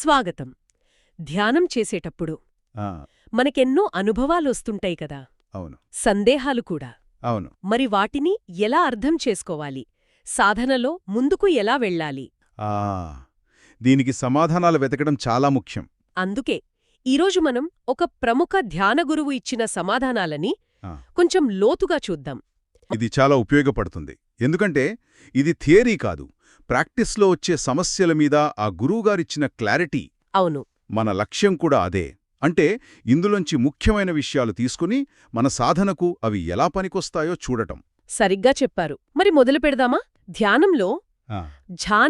స్వాగతం. ధ్యానం చేసేటప్పుడు మనకెన్నో అనుభవాలొస్తుంటాయి కదా. అవును. సందేహాలు కూడా. అవును. మరి వాటిని ఎలా అర్థం చేసుకోవాలి? సాధనలో ముందుకు ఎలా వెళ్ళాలి? ఆ. దీనికి సమాధానాలు వెతకడం చాలా ముఖ్యం. అందుకే ఈరోజు మనం ఒక ప్రముఖ ధ్యాన గురువు ఇచ్చిన సమాధానాలని. కొంచెం లోతుగా చూద్దాం. ఇది చాలా ఉపయోగపడుతుంది. ఎందుకంటే ఇది థియరీ కాదు. ప్రాక్టీస్లో వచ్చే సమస్యల మీద ఆ గురువుగారిచ్చిన క్లారిటీ అవును. మన లక్ష్యం కూడా అదే. అంటే ఇందులోంచి ముఖ్యమైన విషయాలు తీసుకుని మన సాధనకు అవి ఎలా పనికొస్తాయో చూడటం. సరిగ్గా చెప్పారు. మరి మొదలు పెడదామా? ధ్యానంలో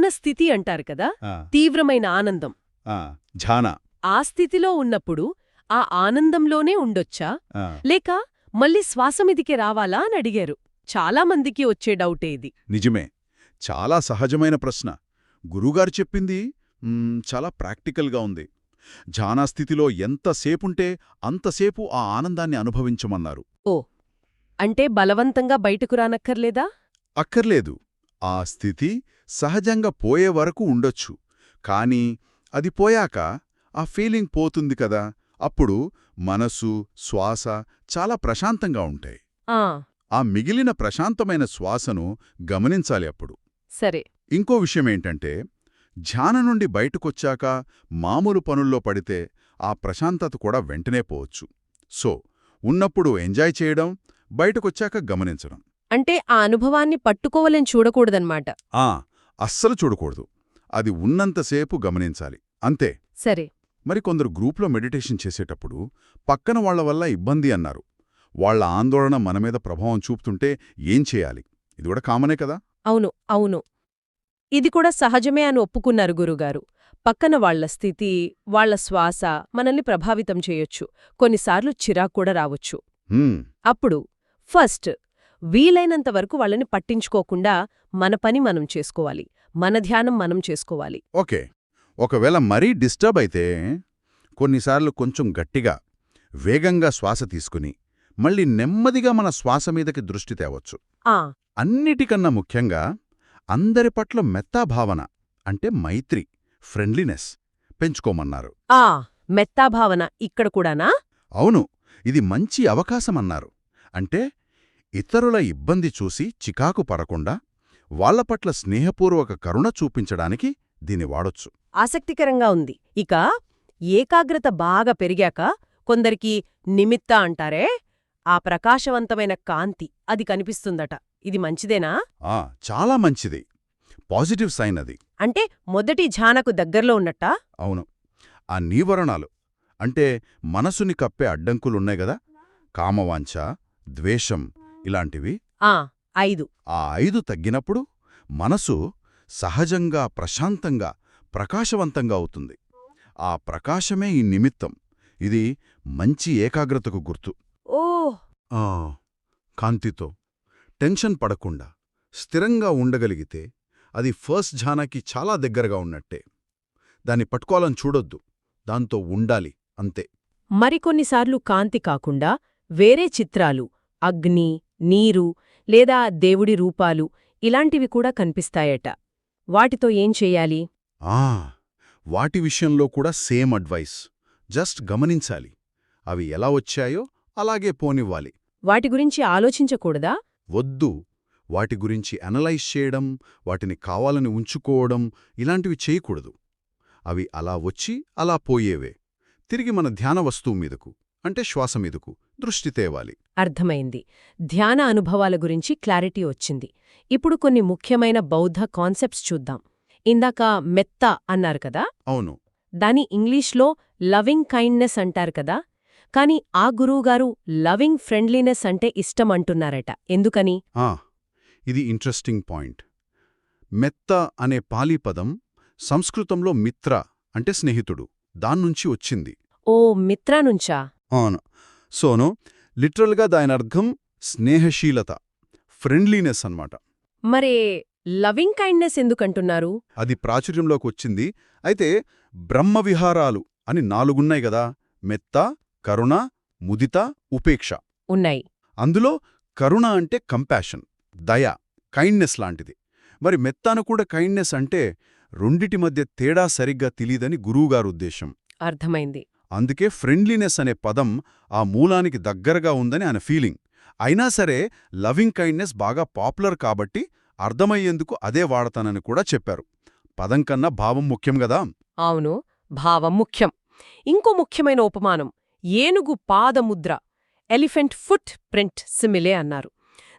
స్థితి అంటారు కదా? తీవ్రమైన ఆనందం. ఆ, ఝాన ఆ స్థితిలో ఉన్నప్పుడు ఆ ఆనందంలోనే ఉండొచ్చా? లేక మళ్ళీ శ్వాసమిదికి రావాలా అని అడిగారు. చాలామందికి వచ్చే డౌటే ఇది. నిజమే. చాలా సహజమైన ప్రశ్న. గురువుగారు చెప్పింది చాలా ప్రాక్టికల్గా ఉంది. ఝానాస్థితిలో ఎంతసేపుంటే అంతసేపు ఆ ఆనందాన్ని అనుభవించమన్నారు. అంటే బలవంతంగా బయటకు రానక్కర్లేదా? అక్కర్లేదు. ఆ స్థితి సహజంగా పోయే వరకు ఉండొచ్చు. కానీ అది పోయాక ఆ ఫీలింగ్ పోతుంది కదా అప్పుడు మనసు శ్వాస చాలా ప్రశాంతంగా ఉంటాయి. ఆ మిగిలిన ప్రశాంతమైన శ్వాసను గమనించాలి అప్పుడు. సరే. ఇంకో విషయమేంటంటే ధ్యాన నుండి బయటకొచ్చాక మామూలు పనుల్లో పడితే ఆ ప్రశాంతత కూడా వెంటనే పోవచ్చు. సో ఉన్నప్పుడు ఎంజాయ్ చేయడం బయటకొచ్చాక గమనించడం. అంటే ఆ అనుభవాన్ని పట్టుకోవాలని చూడకూడదన్నమాట. ఆ అస్సలు చూడకూడదు. అది ఉన్నంతసేపు గమనించాలి. అంతే. సరే. మరి కొందరు గ్రూప్లో మెడిటేషన్ చేసేటప్పుడు పక్కన వాళ్ళ వల్ల ఇబ్బంది అన్నారు. వాళ్ళ ఆందోళన మన మీద ప్రభావం చూపుతుంటే ఏం చేయాలి? ఇది కూడా కామనే కదా. అవును అవును. ఇది కూడా సహజమే అని ఒప్పుకున్నారు గురుగారు. పక్కన వాళ్ళ స్థితి వాళ్ళ శ్వాస మనల్ని ప్రభావితం చేయొచ్చు. కొన్నిసార్లు చిరాకు కూడా రావచ్చు. అప్పుడు ఫస్ట్ వీలైనంత వరకు వాళ్ళని పట్టించుకోకుండా మన పని మనం చేసుకోవాలి. మన ధ్యానం మనం చేసుకోవాలి. ఓకే. ఒకవేళ మరీ డిస్టర్బ్ అయితే కొన్నిసార్లు కొంచెం గట్టిగా వేగంగా శ్వాస తీసుకుని మళ్ళీ నెమ్మదిగా మన శ్వాస మీదకి దృష్టి తేవచ్చు. ఆ! అన్నిటికన్నా ముఖ్యంగా అందరి పట్ల మెత్తాభావన అంటే మైత్రి ఫ్రెండ్లీనెస్ పెంచుకోమన్నారు. ఆ మెత్తాభావన ఇక్కడ కూడానా? అవును ఇది మంచి అవకాశమన్నారు. అంటే ఇతరుల ఇబ్బంది చూసి చికాకు పడకుండా వాళ్ళ పట్ల స్నేహపూర్వక కరుణ చూపించడానికి దీని వాడొచ్చు. ఆసక్తికరంగా ఉంది. ఇక ఏకాగ్రత బాగా పెరిగాక కొందరికి నిమిత్త అంటారే ఆ ప్రకాశవంతమైన కాంతి అది కనిపిస్తుందట. ఇది మంచిదేనా? ఆ చాలా మంచిది. పాజిటివ్ సైన్ అది. అంటే మొదటి ఝానకు దగ్గర్లో ఉన్నట్టా? అవును. ఆ నీవరణాలు. అంటే మనసుని కప్పే అడ్డంకులున్నాయి గదా? కామవాంఛ ద్వేషం ఇలాంటివి. ఆ ఐదు. ఆ ఐదు తగ్గినప్పుడు మనసు సహజంగా ప్రశాంతంగా ప్రకాశవంతంగా అవుతుంది. ఆ ప్రకాశమే ఈ నిమిత్తం. ఇది మంచి ఏకాగ్రతకు గుర్తు. ఓ! ఆ కాంతితో. టెన్షన్ పడకుండా స్థిరంగా ఉండగలిగితే అది ఫస్ట్ ఝానాకి చాలా దగ్గరగా ఉన్నట్టే. దాన్ని పట్టుకోవాలని చూడొద్దు. దాంతో ఉండాలి అంతే. మరికొన్నిసార్లు కాంతి కాకుండా వేరే చిత్రాలు అగ్ని నీరు లేదా దేవుడి రూపాలు ఇలాంటివి కూడా కనిపిస్తాయట. వాటితో ఏం చెయ్యాలి ఆ! వాటి విషయంలో కూడా సేమ్ అడ్వైస్. జస్ట్ గమనించాలి. అవి ఎలా వచ్చాయో అలాగే పోనివ్వాలి. వాటి గురించి ఆలోచించకూడదా? వద్దు. వాటి గురించి అనలైజ్ చేయడం వాటిని కావాలని ఉంచుకోవడం ఇలాంటివి చేయకూడదు. అవి అలా వచ్చి అలా పోయేవే. తిరిగి మన ధ్యాన వస్తువు మీదకు అంటే శ్వాస మీదకు దృష్టి తేవాలి. అర్థమైంది. ధ్యాన అనుభవాల గురించి క్లారిటీ వచ్చింది. ఇప్పుడు కొన్ని ముఖ్యమైన బౌద్ధ కాన్సెప్ట్స్ చూద్దాం. ఇందాక మెత్త అన్నారు కదా? అవును. దాని ఇంగ్లీష్లో లవింగ్ కైండ్నెస్ అంటారు కదా? కాని ఆ గురువుగారు లవింగ్ ఫ్రెండ్లీనెస్ అంటే ఇష్టం అంటున్నారట ఎందుకని? ఆ ఇది ఇంట్రెస్టింగ్ పాయింట్. మెత్త అనే పాలీ పదం సంస్కృతంలో మిత్ర అంటే స్నేహితుడు. దాన్నుంచి వచ్చింది. ఓ మిత్రా నుంచా? అవును. సోను లిటరల్గా దాని అర్థం స్నేహశీలత ఫ్రెండ్లీనెస్ అన్నమాట. మరే లవింగ్ కైండ్నెస్ ఎందుకంటున్నారు? అది ప్రాచుర్యంలోకి వచ్చింది. అయితే బ్రహ్మవిహారాలు అని నాలుగున్నాయి గదా మెత్త కరుణ ముదిత ఉపేక్ష. ఉన్నాయి. అందులో కరుణ అంటే కంపాషన్ దయ కైండ్నెస్ లాంటిది. మరి మెత్తాను కూడా కైండ్నెస్ అంటే రెండిటి మధ్య తేడా సరిగ్గా తెలీదని గురువుగారు ఉద్దేశం. అర్థమైంది. అందుకే ఫ్రెండ్లీనెస్ అనే పదం ఆ మూలానికి దగ్గరగా ఉందని ఆయన ఫీలింగ్ అయినా సరే లవింగ్ కైండ్నెస్ బాగా పాపులర్ కాబట్టి అర్థమయ్యేందుకు అదే వాడతానని కూడా చెప్పారు. పదం కన్నా భావం ముఖ్యం గదా? అవును భావం ముఖ్యం. ఇంకో ముఖ్యమైన ఉపమానం. ఏనుగు పాదముద్ర ఎలిఫెంట్ ఫుట్ ప్రింట్ సిమిలే అన్నారు.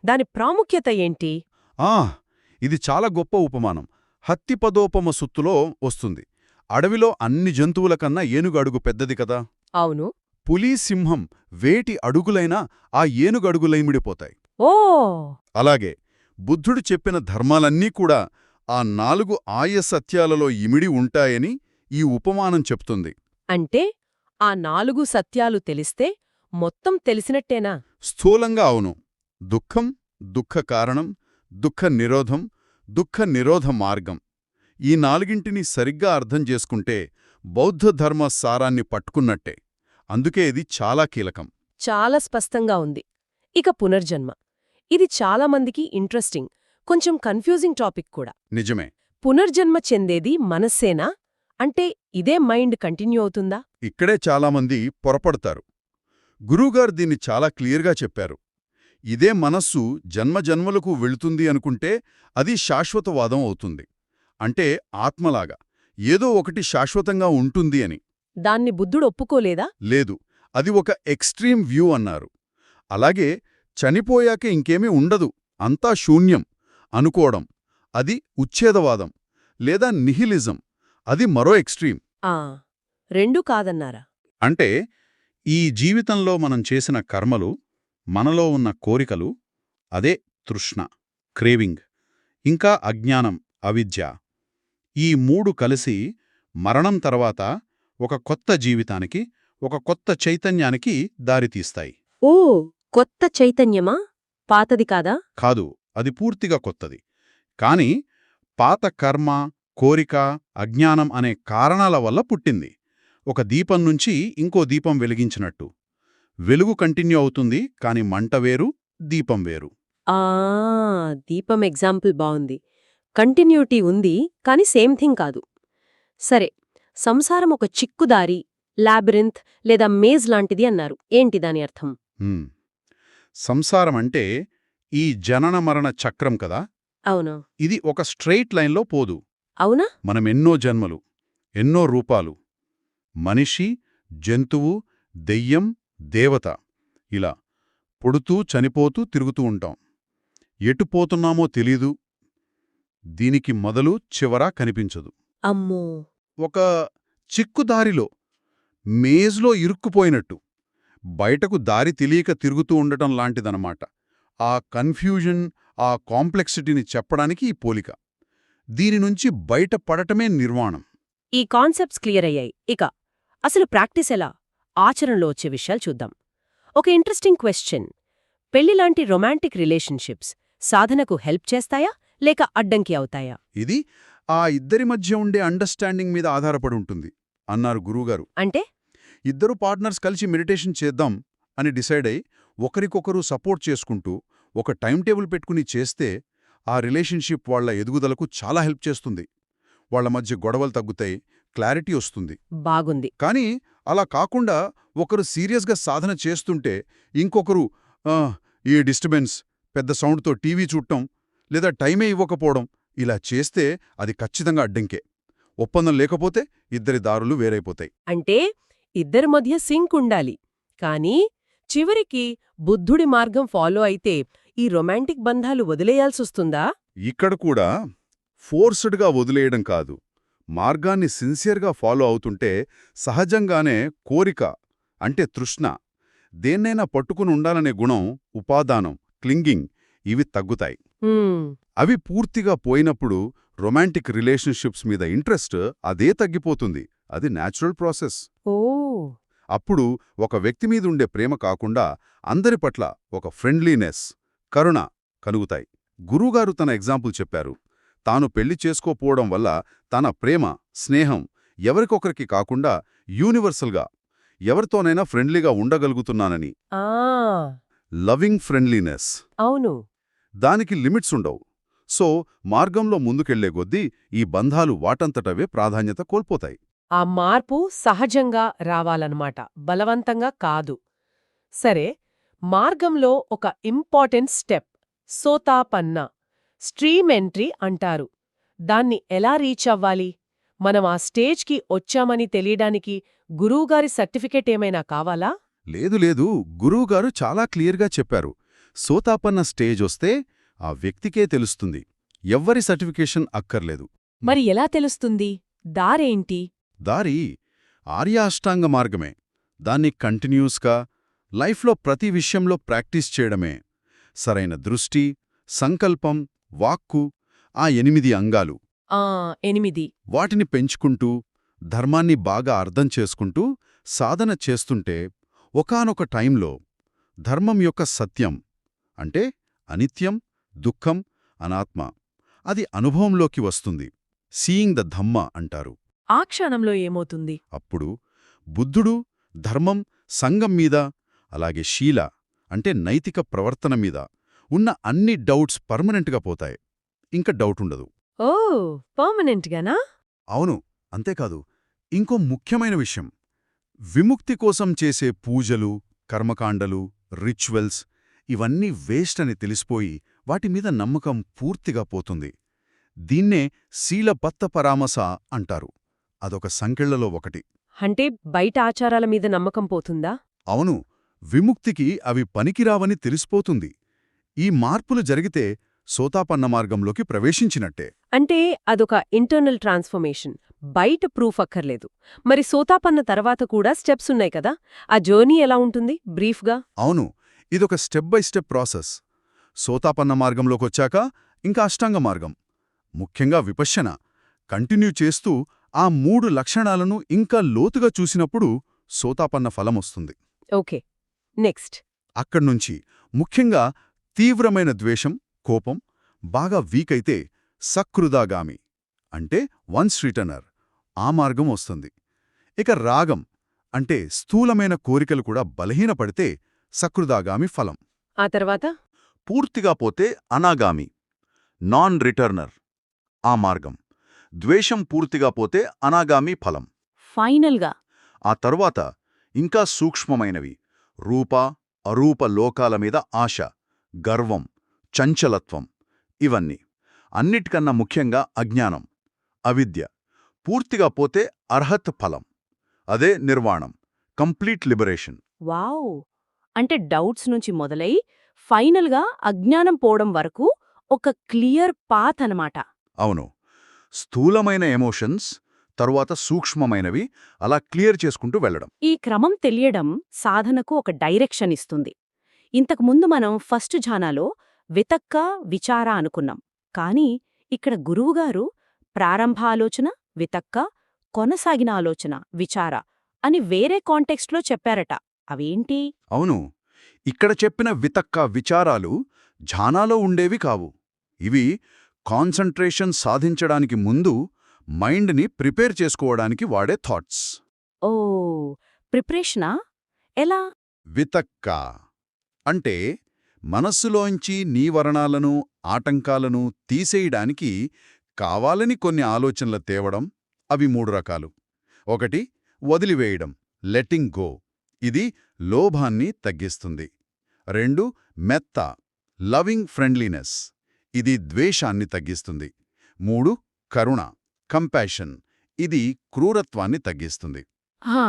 దాని ప్రాముఖ్యత ఏంటి? ఆ ఇది చాలా గొప్ప ఉపమానం. హత్తిపదోపమ సుత్తులో వస్తుంది. అడవిలో అన్ని జంతువుల కన్నా ఏనుగు అడుగు పెద్దది కదా? అవును. పులి సింహం వేటి అడుగులైనా ఆ ఏనుగు అడుగులైమిడిపోతాయి ఓ! అలాగే బుద్ధుడు చెప్పిన ధర్మాలన్నీ కూడా ఆ నాలుగు ఆయ సత్యాలలో ఇమిడి ఉంటాయని ఈ ఉపమానం చెప్తుంది. అంటే ఆ నాలుగు సత్యాలు తెలిస్తే మొత్తం తెలిసినట్టేనా? స్థూలంగా అవును. దుఃఖం దుఃఖ కారణం దుఃఖ నిరోధం దుఃఖ నిరోధ మార్గం. ఈ నాలుగింటిని సరిగ్గా అర్థం చేసుకుంటే బౌద్ధ ధర్మ సారాన్ని పట్టుకున్నట్టే. అందుకే ఇది చాలా కీలకం. చాలా స్పష్టంగా ఉంది. ఇక పునర్జన్మ. ఇది చాలా మందికి ఇంట్రెస్టింగ్ కొంచెం కన్ఫ్యూజింగ్ టాపిక్ కూడా. నిజమే. పునర్జన్మ చెందేది మనస్సేనా? అంటే ఇదే మైండ్ కంటిన్యూ అవుతుందా? ఇక్కడే చాలామంది పొరపడతారు. గురువుగారు దీన్ని చాలా క్లియర్గా చెప్పారు. ఇదే మనస్సు జన్మజన్మలకు వెళుతుంది అనుకుంటే అది శాశ్వతవాదం అవుతుంది. అంటే ఆత్మలాగా. ఏదో ఒకటి శాశ్వతంగా ఉంటుంది అని. దాన్ని బుద్ధుడు ఒప్పుకోలేదా? లేదు. అది ఒక ఎక్స్ట్రీమ్ వ్యూ అన్నారు. అలాగే చనిపోయాక ఇంకేమీ ఉండదు. అంతా శూన్యం. అనుకోవడం. అది ఉచ్ఛేదవాదం. లేదా నిహిలిజం. అది మరో ఎక్స్ట్రీమ్. ఆ రెండూ కాదన్నారా? అంటే ఈ జీవితంలో మనం చేసిన కర్మలు మనలో ఉన్న కోరికలు అదే తృష్ణ క్రేవింగ్ ఇంకా అజ్ఞానం అవిద్య. ఈ మూడు కలిసి మరణం తర్వాత ఒక కొత్త జీవితానికి ఒక కొత్త చైతన్యానికి దారితీస్తాయి ఓ కొత్త చైతన్యమా? పాతది కాదా? కాదు అది పూర్తిగా కొత్తది. కాని పాత కర్మ కోరిక అజ్ఞానం అనే కారణాల వల్ల పుట్టింది. ఒక దీపం నుంచి ఇంకో దీపం వెలిగించినట్టు. వెలుగు కంటిన్యూ అవుతుంది కాని మంట వేరు దీపం వేరు. ఆ! దీపం ఎగ్జాంపుల్ బావుంది. కంటిన్యూటీ ఉంది కాని సేమ్ థింగ్ కాదు. సరే సంసారం ఒక చిక్కుదారి లాబిరింత్ లేదా మేజ్ లాంటిది అన్నారు. ఏంటి దాని అర్థం. సంసారం అంటే ఈ జనన మరణ చక్రం కదా? అవునా. ఇది ఒక స్ట్రెయిట్ లైన్లో పోదు. అవునా? మనం ఎన్నో జన్మలు ఎన్నో రూపాలు మనిషి జంతువు దెయ్యం దేవత ఇలా పుడుతూ చనిపోతూ తిరుగుతూ ఉంటాం. ఎటు పోతున్నామో తెలీదు దీనికి మొదలు చివరా కనిపించదు. అమ్మో! ఒక చిక్కుదారిలో మేజ్లో ఇరుక్కుపోయినట్టు బయటకు దారి తెలియక తిరుగుతూ ఉండటం లాంటిదనమాట. ఆ కన్ఫ్యూజన్ ఆ కాంప్లెక్సిటీని చెప్పడానికి ఈ పోలిక. దీని నుంచి బయటపడటమే నిర్వాణం. ఈ కాన్సెప్ట్స్ క్లియర్ అయ్యాయి. ఇక అసలు ప్రాక్టీస్ ఎలా? ఆచరణలో వచ్చే విషయాలు చూద్దాం. ఒక ఇంట్రెస్టింగ్ క్వశ్చన్ పెళ్ళిలాంటి రొమాంటిక్ రిలేషన్షిప్స్ సాధనకు హెల్ప్ చేస్తాయా? లేక అడ్డంకి అవుతాయా? ఇది ఆ ఇద్దరి మధ్య ఉండే అండర్స్టాండింగ్ మీద ఆధారపడి ఉంటుంది అన్నారు గురువుగారు. అంటే? ఇద్దరు పార్ట్నర్స్ కలిసి మెడిటేషన్ చేద్దాం అని డిసైడ్ అయి ఒకరికొకరు సపోర్ట్ చేసుకుంటూ ఒక టైం టేబుల్ పెట్టుకుని చేస్తే ఆ రిలేషన్షిప్ వాళ్ళ ఎదుగుదలకు చాలా హెల్ప్ చేస్తుంది. వాళ్ళ మధ్య గొడవలు తగ్గుతాయి క్లారిటీ వస్తుంది. బాగుంది. కానీ అలా కాకుండా ఒకరు సీరియస్గా సాధన చేస్తుంటే ఇంకొకరు "ఆ, ఈ డిస్టర్బెన్స్ పెద్ద సౌండ్తో టీవీ చూడటం లేదా టైమే ఇవ్వకపోవడం ఇలా చేస్తే అది ఖచ్చితంగా అడ్డంకే. ఒప్పందం లేకపోతే ఇద్దరి దారులు వేరైపోతాయి. అంటే ఇద్దరి మధ్య సింక్ ఉండాలి. కానీ చివరికి బుద్ధుడి మార్గం ఫాలో అయితే ఈ రొమాంటిక్ బంధాలు వదిలేయాల్సొస్తుందా? ఇక్కడ కూడా ఫోర్స్డ్గా వదిలేయడం కాదు. మార్గాన్ని సిన్సియర్గా ఫాలో అవుతుంటే సహజంగానే కోరిక అంటే తృష్ణ దేన్నైనా పట్టుకుని ఉండాలనే గుణం ఉపాదానం క్లింగింగ్ ఇవి తగ్గుతాయి. అవి పూర్తిగా పోయినప్పుడు రొమాంటిక్ రిలేషన్షిప్స్ మీద ఇంట్రెస్ట్ అదే తగ్గిపోతుంది. అది న్యాచురల్ ప్రాసెస్. ఓ. అప్పుడు ఒక వ్యక్తి మీదుండే ప్రేమ కాకుండా అందరి పట్ల ఒక ఫ్రెండ్లీనెస్ కరుణ కలుగుతాయి. గురువుగారు తన ఎగ్జాంపుల్ చెప్పారు. తాను పెళ్ళి చేసుకోపోవడం వల్ల తన ప్రేమ స్నేహం ఎవరికొకరికి కాకుండా యూనివర్సల్గా ఎవరితోనైనా ఫ్రెండ్లీగా ఉండగలుగుతున్నానని. ఆ! Loving friendliness. అవును. దానికి లిమిట్స్ ఉండవు. సో మార్గంలో ముందుకెళ్ళే కొద్దీ ఈ బంధాలు వాటంతటవే ప్రాధాన్యత కోల్పోతాయి. ఆ మార్పు సహజంగా రావాలన్నమాట. బలవంతంగా కాదు. సరే మార్గంలో ఒక important step Sotapanna stream entry అంటారు. దాన్ని ఎలా రీచ్ అవ్వాలి? మనం ఆ స్టేజ్కి వచ్చామని తెలియడానికి గురువుగారి సర్టిఫికెట్ ఏమైనా కావాలా? లేదు లేదు. గురువుగారు చాలా క్లియర్గా చెప్పారు. సోతాపన్న స్టేజ్ వస్తే ఆ వ్యక్తికే తెలుస్తుంది. ఎవ్వరి సర్టిఫికేషన్ అక్కర్లేదు. మరి ఎలా తెలుస్తుంది? దారేంటి? దారి ఆర్య అష్టాంగ మార్గమే. దాన్ని కంటిన్యూస్గా లైఫ్లో ప్రతి విషయంలో ప్రాక్టీస్ చేయడమే. సరైన దృష్టి సంకల్పం వాక్కు ఆ ఎనిమిది అంగాలు. ఆ ఎనిమిది. వాటిని పెంచుకుంటూ ధర్మాన్ని బాగా అర్థం చేసుకుంటూ సాధన చేస్తుంటే ఒకానొక టైంలో ధర్మం యొక్క సత్యం అంటే అనిత్యం దుఃఖం అనాత్మ అది అనుభవంలోకి వస్తుంది. సీయింగ్ ద ధమ్మ అంటారు. ఆ క్షణంలో ఏమవుతుంది? అప్పుడు బుద్ధుడు ధర్మం సంఘం మీద అలాగే శీల అంటే నైతిక ప్రవర్తన మీద ఉన్న అన్ని డౌట్స్ పర్మనెంట్గా పోతాయి. ఇంక డౌట్ ఉండదు. ఓ! పర్మనెంట్గానా? అవును అంతేకాదు ఇంకో ముఖ్యమైన విషయం. విముక్తి కోసం చేసే పూజలు కర్మకాండలు రిచువల్స్ ఇవన్నీ వేస్ట్ అని తెలిసిపోయి వాటి మీద నమ్మకం పూర్తిగా పోతుంది. దీన్నే శీలబత్త పరామస అంటారు. అదొక సంకెళ్ళలో ఒకటి. అంటే బయట ఆచారాల మీద నమ్మకం పోతుందా? అవును విముక్తికి అవి పనికిరావని తెలిసిపోతుంది. ఈ మార్పులు జరిగితే సోతాపన్న మార్గంలోకి ప్రవేశించినట్టే. అంటే అదొక ఇంటర్నల్ ట్రాన్స్ఫర్మేషన్. బయట ప్రూఫ్ అక్కర్లేదు. మరి సోతాపన్న తర్వాత కూడా స్టెప్స్ ఉన్నాయి కదా? ఆ జర్నీ ఎలా ఉంటుంది? బ్రీఫ్గా? అవును. ఇదొక step by step process. Sotapanna మార్గంలోకొచ్చాక ఇంకా అష్టాంగ మార్గం. ముఖ్యంగా విపశ్యన కంటిన్యూ చేస్తూ ఆ మూడు లక్షణాలను ఇంకా లోతుగా చూసినప్పుడు సోతాపన్న ఫలమొస్తుంది. ఓకే. నెక్స్ట్ అక్కడ్నుంచి ముఖ్యంగా తీవ్రమైన ద్వేషం కోపం బాగా వీకైతే సకృదాగామి అంటే వన్స్ రిటర్నర్ ఆ మార్గం వస్తుంది. ఇక రాగం అంటే స్థూలమైన కోరికలు కూడా బలహీనపడితే సకృదాగామి ఫలం. ఆ తర్వాత? పూర్తిగా పోతే అనాగామి నాన్ రిటర్నర్ ఆ మార్గం. ద్వేషం పూర్తిగా పోతే అనాగామి ఫలం. ఫైనల్గా. ఆ తరువాత ఇంకా సూక్ష్మమైనవి రూప అరూప లోకాల మీద ఆశ గర్వం చంచలత్వం ఇవన్నీ. అన్నిటికన్నా ముఖ్యంగా అజ్ఞానం అవిద్య. పూర్తిగా పోతే అర్హత్ ఫలం అదే నిర్వాణం కంప్లీట్ లిబరేషన్. వావ్! అంటే డౌట్స్ నుంచి మొదలై ఫైనల్గా అజ్ఞానం పోవడం వరకు ఒక క్లియర్ పాత్ అనమాట అవును. స్థూలమైన ఎమోషన్స్ తరువాత సూక్ష్మమైనవి అలా క్లియర్ చేసుకుంటూ వెళ్ళడం. ఈ క్రమం తెలియడం సాధనకు ఒక డైరెక్షన్ ఇస్తుంది. ఇంతకుముందు మనం ఫస్ట్ ఝానాలో వితక్క విచార అనుకున్నాం. కానీ ఇక్కడ గురువుగారు ప్రారంభ ఆలోచన వితక్క కొనసాగిన ఆలోచన విచార అని వేరే కాంటెక్స్ట్లో చెప్పారట. అవేంటి? అవును. ఇక్కడ చెప్పిన వితక్క విచారాలు ఝానాలో ఉండేవి కావు. ఇవి కాన్సంట్రేషన్ సాధించడానికి ముందు మైండ్ని ప్రిపేర్ చేసుకోవడానికి వాడే థాట్స్. ఓ! ప్రిపరేషనా? ఎలా? వితక్క. అంటే మనస్సులోంచి నీవరణాలను ఆటంకాలను తీసేయడానికి కావాలని కొన్ని ఆలోచనలు తేవడం అవి మూడు రకాలు. ఒకటి వదిలివేయడం లెట్టింగ్ గో ఇది లోభాన్ని తగ్గిస్తుంది. రెండు మెత్త లవింగ్ ఫ్రెండ్లీనెస్ ఇది ద్వేషాన్ని తగ్గిస్తుంది. మూడు కరుణ. కంపాషన్. ఇది క్రూరత్వాన్ని తగ్గిస్తుంది. ఆ,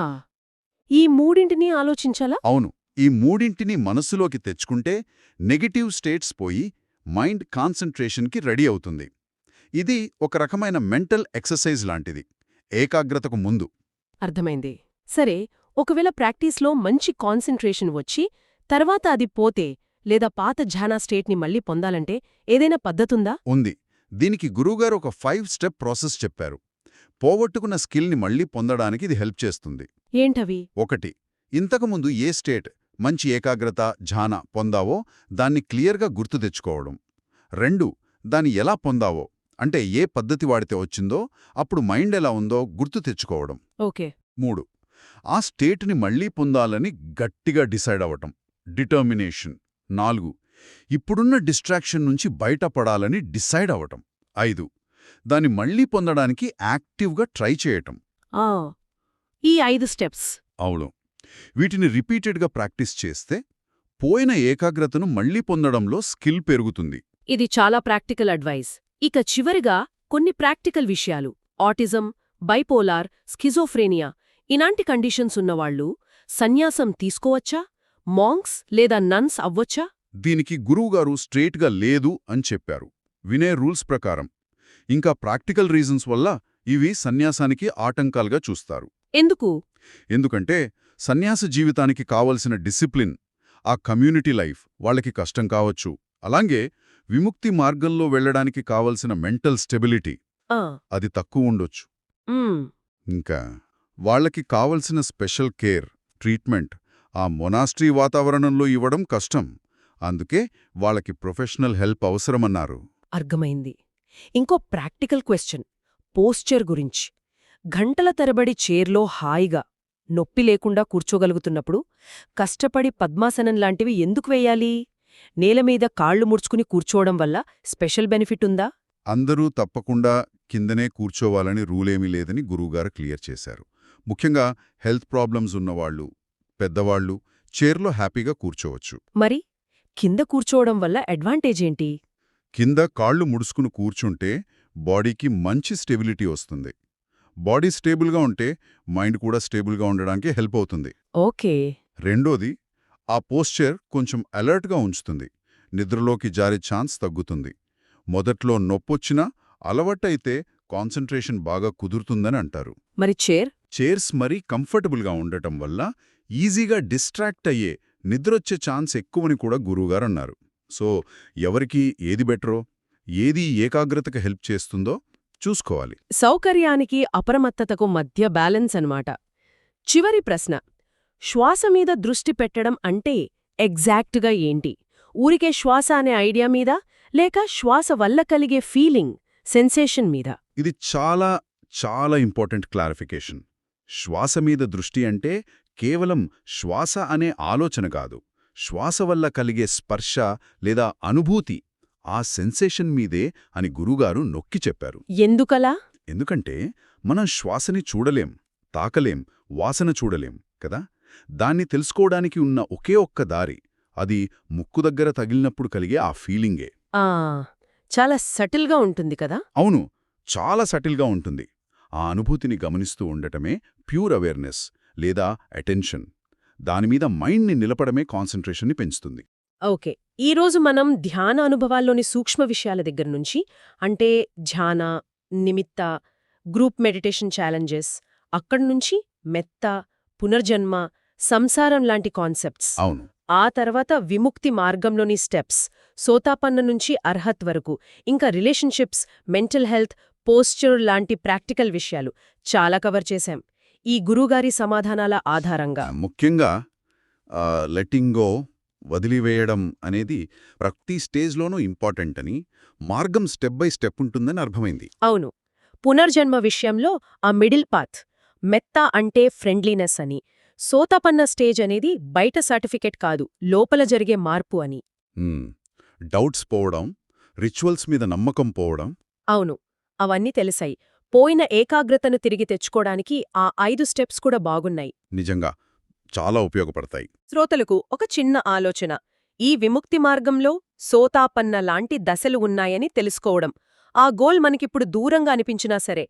ఈ మూడింటిని ఆలోచించాలా? అవును. ఈ మూడింటిని మనస్సులోకి తెచ్చుకుంటే నెగటివ్ స్టేట్స్ పోయి మైండ్ కాన్సంట్రేషన్కి రెడీ అవుతుంది. ఇది ఒక రకమైన మెంటల్ ఎక్సర్సైజ్ లాంటిది. ఏకాగ్రతకు ముందు. అర్థమైంది. సరే ఒకవేళ ప్రాక్టీస్లో మంచి కాన్సంట్రేషన్ వచ్చి తర్వాత అది పోతే లేదా పాత ఝానా స్టేట్ని మళ్ళీ పొందాలంటే ఏదైనా పద్ధతుందా? ఉంది. దీనికి గురువుగారు ఒక ఫైవ్ స్టెప్ ప్రాసెస్ చెప్పారు. పోగొట్టుకున్న స్కిల్ని మళ్ళీ పొందడానికి ఇది హెల్ప్ చేస్తుంది. ఏంటవి? ఒకటి ఇంతకుముందు ఏ స్టేట్ మంచి ఏకాగ్రత ఝాన పొందావో దాన్ని క్లియర్గా గుర్తు తెచ్చుకోవడం. రెండు దాన్ని ఎలా పొందావో అంటే ఏ పద్ధతి వాడితే వచ్చిందో అప్పుడు మైండ్ ఎలా ఉందో గుర్తు తెచ్చుకోవడం. ఓకే. మూడు ఆ స్టేట్ని మళ్ళీ పొందాలని గట్టిగా డిసైడ్ అవ్వటం. డిటర్మినేషన్. నాలుగు ఇప్పుడున్న డిస్ట్రాక్షన్ నుంచి బయటపడాలని డిసైడ్ అవ్వటం ఐదు దాన్ని మళ్ళీ పొందడానికి యాక్టివ్గా ట్రై చేయటం. ఆ ఈ ఐదు స్టెప్స్. అవును. వీటిని రిపీటెడ్గా ప్రాక్టీస్ చేస్తే పోయిన ఏకాగ్రతను మళ్ళీ పొందడంలో స్కిల్ పెరుగుతుంది. ఇది చాలా ప్రాక్టికల్ అడ్వైస్. ఇక చివరిగా కొన్ని ప్రాక్టికల్ విషయాలు. ఆటిజం బైపోలార్ స్కిజోఫ్రేనియా ఇలాంటి కండిషన్స్ ఉన్నవాళ్ళు సన్యాసం తీసుకోవచ్చా? మాంక్స్ లేదా నన్స్ అవ్వొచ్చా? దీనికి గురువుగారు స్ట్రేట్గా లేదు అని చెప్పారు. వినే రూల్స్ ప్రకారం. ఇంకా ప్రాక్టికల్ రీజన్స్ వల్ల ఇవి సన్యాసానికి ఆటంకాలుగా చూస్తారు. ఎందుకు? ఎందుకంటే సన్యాస జీవితానికి కావలసిన డిసిప్లిన్ ఆ కమ్యూనిటీ లైఫ్ వాళ్ళకి కష్టం కావచ్చు. అలాగే విముక్తి మార్గంలో వెళ్ళడానికి కావలసిన మెంటల్ స్టెబిలిటీ అది తక్కువ ఉండొచ్చు. ఇంకా వాళ్ళకి కావలసిన స్పెషల్ కేర్ ట్రీట్మెంట్ ఆ మొనాస్ట్రీ వాతావరణంలో ఇవ్వడం కష్టం. అందుకే వాళ్ళకి ప్రొఫెషనల్ హెల్ప్ అవసరమన్నారు. అర్థమైంది. ఇంకో ప్రాక్టికల్ క్వశ్చన్ పోస్చర్ గురించి. గంటల తరబడి చైర్లో హాయిగా నొప్పి లేకుండా కూర్చోగలుగుతున్నప్పుడు కష్టపడి పద్మాసనం లాంటివి ఎందుకు వేయాలి? నేలమీద కాళ్ళు ముడుచుకుని కూర్చోవడం వల్ల స్పెషల్ బెనిఫిట్ ఉందా? అందరూ తప్పకుండా కిందనే కూర్చోవాలని రూలేమీ లేదని గురువుగారు క్లియర్ చేశారు. ముఖ్యంగా హెల్త్ ప్రాబ్లమ్స్ ఉన్నవాళ్ళు పెద్దవాళ్ళు చైర్లో హ్యాపీగా కూర్చోవచ్చు. మరి? కింద కూర్చోవడం వల్ల అడ్వాంటేజ్ ఏంటి? కింద కాళ్ళు ముడుచుకుని కూర్చుంటే బాడీకి మంచి స్టెబిలిటీ వస్తుంది. బాడీ స్టేబుల్గా ఉంటే మైండ్ కూడా స్టేబుల్గా ఉండడానికి హెల్ప్ అవుతుంది. ఓకే. రెండోది ఆ పోస్చర్ కొంచెం అలర్ట్గా ఉంచుతుంది. నిద్రలోకి జారే ఛాన్స్ తగ్గుతుంది. మొదట్లో నొప్పొచ్చినా అలవాటైతే కాన్సంట్రేషన్ బాగా కుదురుతుందని అంటారు. మరి చైర్? చైర్స్ మరీ కంఫర్టబుల్గా ఉండటం వల్ల ఈజీగా డిస్ట్రాక్ట్ అయ్యే నిద్రొచ్చే ఛాన్స్ ఎక్కువని కూడా గురువుగారు అన్నారు సో ఎవరికి ఏది బెటరో ఏది ఏకాగ్రతకు హెల్ప్ చేస్తుందో చూసుకోవాలి. సౌకర్యానికి అప్రమత్తతకు మధ్య బ్యాలెన్స్ అన్నమాట. చివరి ప్రశ్న. శ్వాస మీద దృష్టి పెట్టడం అంటే ఎగ్జాక్ట్గా ఏంటి? ఊరికే శ్వాస అనే ఐడియా మీద లేక శ్వాస వల్ల కలిగే ఫీలింగ్ సెన్సేషన్ మీద? ఇది చాలా చాలా ఇంపార్టెంట్ క్లారిఫికేషన్. శ్వాస మీద దృష్టి అంటే కేవలం శ్వాస అనే ఆలోచన కాదు. శ్వాస వల్ల కలిగే స్పర్శ లేదా అనుభూతి ఆ సెన్సేషన్ మీదే అని గురుగారు నొక్కి చెప్పారు. ఎందుకలా? ఎందుకంటే మనం శ్వాసని చూడలేం తాకలేం వాసన చూడలేం కదా? దాన్ని తెలుసుకోవడానికి ఉన్న ఒకే ఒక్క దారి అది ముక్కు దగ్గర తగిలినప్పుడు కలిగే ఆ ఫీలింగే. చాలా సటిల్గా ఉంటుంది కదా? అవును చాలా సటిల్గా ఉంటుంది. ఆ అనుభూతిని గమనిస్తూ ఉండటమే ప్యూర్ అవేర్నెస్. లేదా అటెన్షన్ దానిమీద మైండ్ని నిలపడమే కాన్సంట్రేషన్ని పెంచుతుంది. ఓకే. ఈరోజు మనం ధ్యాన అనుభవాల్లోని సూక్ష్మ విషయాల దగ్గర నుంచి అంటే ధ్యాన నిమిత్త గ్రూప్ మెడిటేషన్ ఛాలెంజెస్ అక్కడి నుంచి మెత్త పునర్జన్మ సంసారం లాంటి కాన్సెప్ట్స్ అవును. ఆ తర్వాత విముక్తి మార్గంలోని స్టెప్స్ సోతాపన్న నుంచి అర్హత్ వరకు ఇంకా రిలేషన్షిప్స్ మెంటల్ హెల్త్ పోస్చర్ లాంటి ప్రాక్టికల్ విషయాలు చాలా కవర్ చేశాం. ఈ గురుగారి సమాధానాల ఆధారంగా. ముఖ్యంగా లెట్టింగ్ గో వదిలివేయడం అనేది ప్రతి స్టేజ్లోనూ ఇంపార్టెంట్ అని మార్గం స్టెప్ బై స్టెప్ ఉంటుందని అర్థమైంది. అవును. పునర్జన్మ విషయంలో ఆ మిడిల్ పాత్ మెత్త అంటే ఫ్రెండ్లీనెస్ అని సోతాపన్న స్టేజ్ అనేది బయట సర్టిఫికెట్ కాదు లోపల జరిగే మార్పు అని. డౌట్స్ పోవడం రిచువల్స్ మీద నమ్మకం పోవడం. అవును. అవన్నీ తెలిసాయి. పోయిన ఏకాగ్రతను తిరిగి తెచ్చుకోవడానికి ఆ ఐదు స్టెప్స్ కూడా బాగున్నాయి. నిజంగా చాలా ఉపయోగపడతాయి. శ్రోతలకు ఒక చిన్న ఆలోచన. ఈ విముక్తి మార్గంలో సోతాపన్న లాంటి దశలు ఉన్నాయని తెలుసుకోవడం. ఆ గోల్ మనకిప్పుడు దూరంగా అనిపించినా సరే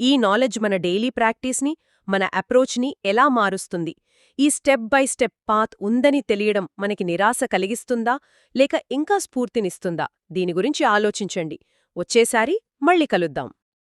ఈ నాలెడ్జ్ మన డైలీ ప్రాక్టీస్ని మన అప్రోచ్ని ఎలా మారుస్తుంది? ఈ స్టెప్ బై స్టెప్ పాత్ ఉందని తెలియడం మనకి నిరాశ కలిగిస్తుందా? లేక ఇంకా స్ఫూర్తినిస్తుందా? దీని గురించి ఆలోచించండి. వచ్చేసారి మళ్ళీ కలుద్దాం.